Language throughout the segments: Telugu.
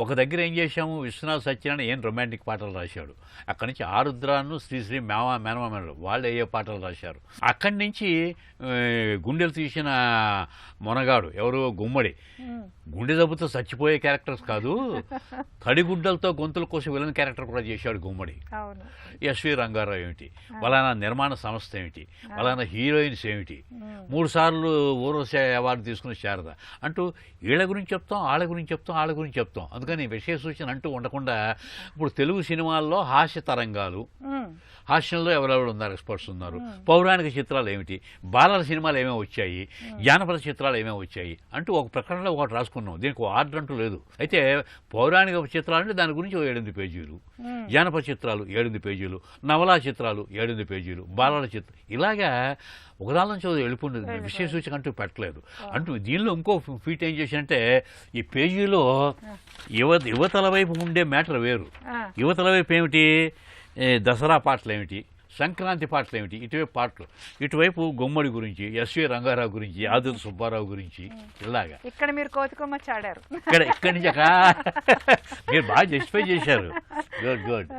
ఒక దగ్గర ఏం చేశాము? విశ్వనాథ్ సత్యనారాయణ ఏం రొమాంటిక్ పాటలు రాశాడు. అక్కడి నుంచి ఆరుద్రాను శ్రీశ్రీ మేమ మేనమామలు వాళ్ళు ఏ పాటలు రాశారు. అక్కడి నుంచి గుండెలు తీసిన మొనగాడు ఎవరు? గుమ్మడి. గుండె దెబ్బతో చచ్చిపోయే క్యారెక్టర్స్ కాదు. తడిగుడ్డలతో గొంతుల కోసం విలన్ క్యారెక్టర్ కూడా చేశాడు గుమ్మడి. ఎస్వి రంగారావు ఏమిటి? వలానా నిర్మాణ సంస్థ ఏమిటి? వలానా హీరోయిన్స్ ఏమిటి? మూడు సార్లు ఊర్వశ అవార్డు తీసుకున్న శారద. అంటూ వీళ్ళ గురించి చెప్తాం వాళ్ళ గురించి చెప్తాం వాళ్ళ గురించి చెప్తాం. అందుకని విషయ సూచన అంటూ ఉండకుండా ఇప్పుడు తెలుగు సినిమాల్లో హాస్య తరంగాలు హాస్యంలో ఎవరెవరు ఉన్నారు ఎక్స్పర్ట్స్ ఉన్నారు. పౌరాణిక చిత్రాలు ఏమిటి? బాలల సినిమాలు ఏమేమి వచ్చాయి? జానపద చిత్రాలు ఏమేమి వచ్చాయి? అంటూ ఒక ప్రకటనలో ఒకటి రాసుకున్నాం. దీనికి ఆర్డర్ అంటూ లేదు. అయితే పౌరాణిక చిత్రాలు అంటే దాని గురించి ఏడెనిమిది పేజీలు. జానపద చిత్రాలు ఏడెనిమిది పేజీలు. నవలా చిత్రాలు ఏడెనిమిది పేజీలు. బాలల చిత్రం ఇలాగా ఒకదాని నుంచి ఒకటి వెళ్ళిపోయింది. విషయ సూచక అంటూ పెట్టలేదు. అంటూ దీనిలో ఇంకో ఫీట్ ఏం చేశారంటే ఈ పేజీలో యువ యువతల వైపు ఉండే మ్యాటర్ వేరు. యువతల వైపు ఏమిటి? దసరా పాటలు ఏమిటి సంక్రాంతి పాటలు ఏమిటి ఇటువైపు పాటలు. ఇటువైపు గుమ్మడి గురించి ఎస్వి రంగారావు గురించి ఆదుల సుబ్బారావు గురించి ఇలాగా. ఇక్కడ మీరు కోతికొమ్మ చాడారు. ఇక్కడ ఇక్కడి నుంచి మీరు బాగా జస్టిఫై చేశారు. గుడ్ గుడ్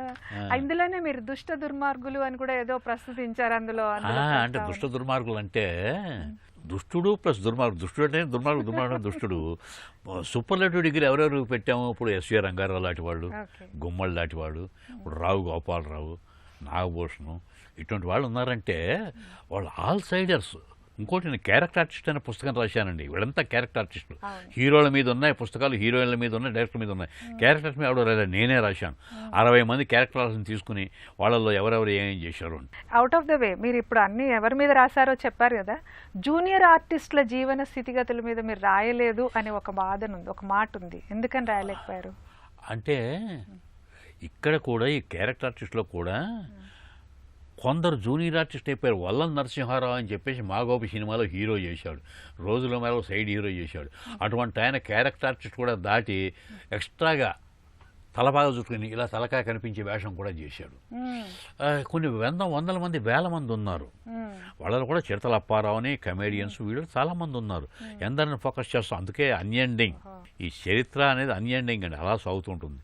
ఇందులోనే మీరు దుష్ట దుర్మార్గులు అని కూడా ఏదో ప్రస్తుతించారు అందులో అంటే. దుష్ట దుర్మార్గులు అంటే దుష్టుడు ప్లస్ దుర్మార్గుడు. దుష్టుడు అంటే దుర్మార్గుడు దుర్మార్గుడు దుష్టుడు. సూపర్లేటివ్ డిగ్రీ ఎవరెవరు పెట్టాము ఇప్పుడు ఎస్వి రంగారావు లాంటి వాళ్ళు గుమ్మడి లాంటి వాడు ఇప్పుడు రావు గోపాలరావు నాగభూషణం ఇటువంటి వాళ్ళు ఉన్నారంటే వాళ్ళు ఆల్ సైడర్స్. ఇంకోటి నేను క్యారెక్టర్ ఆర్టిస్ట్ అనే పుస్తకం రాశానండి. వీళ్ళంతా క్యారెక్టర్ ఆర్టిస్టులు. హీరోల మీద ఉన్నాయి పుస్తకాలు హీరోయిన్ల మీద ఉన్నాయి డైరెక్టర్ మీద ఉన్నాయి. క్యారెక్టర్స్ మీద ఎవడో రాలేదు నేనే రాశాను. అరవై మంది క్యారెక్టర్ ఆర్టిస్ట్ని తీసుకుని వాళ్ళల్లో ఎవరెవరు ఏమేం చేశారు అవుట్ ఆఫ్ ద వే మీరు ఇప్పుడు అన్ని ఎవరి మీద రాశారో చెప్పారు కదా. జూనియర్ ఆర్టిస్టుల జీవన స్థితిగతుల మీద మీరు రాయలేదు అనే ఒక వాదన ఉంది ఒక మాట ఉంది. ఎందుకని రాయలేకపోయారు? అంటే ఇక్కడ కూడా ఈ క్యారెక్టర్ ఆర్టిస్ట్లో కూడా కొందరు జూనియర్ ఆర్టిస్ట్ అయిపోయారు. వల్లం నరసింహారావు అని చెప్పేసి మాగోపి సినిమాలో హీరో చేశాడు. రోజుల మేర సైడ్ హీరో చేశాడు. అటువంటి ఆయన క్యారెక్టర్ ఆర్టిస్ట్ కూడా దాటి ఎక్స్ట్రాగా తలబాగా చుట్టుకుని ఇలా తలకాయ కనిపించే వేషం కూడా చేశాడు. కొన్ని వంద వందల మంది వేల మంది ఉన్నారు. వాళ్ళలో కూడా చిరతల అప్పారావు అని కమేడియన్స్ వీళ్ళు చాలా మంది ఉన్నారు. ఎందరిని ఫోకస్ చేస్తాం? అందుకే అన్యండింగ్ ఈ చరిత్ర అనేది అన్యండింగ్ అండి. అలా సాగుతుంటుంది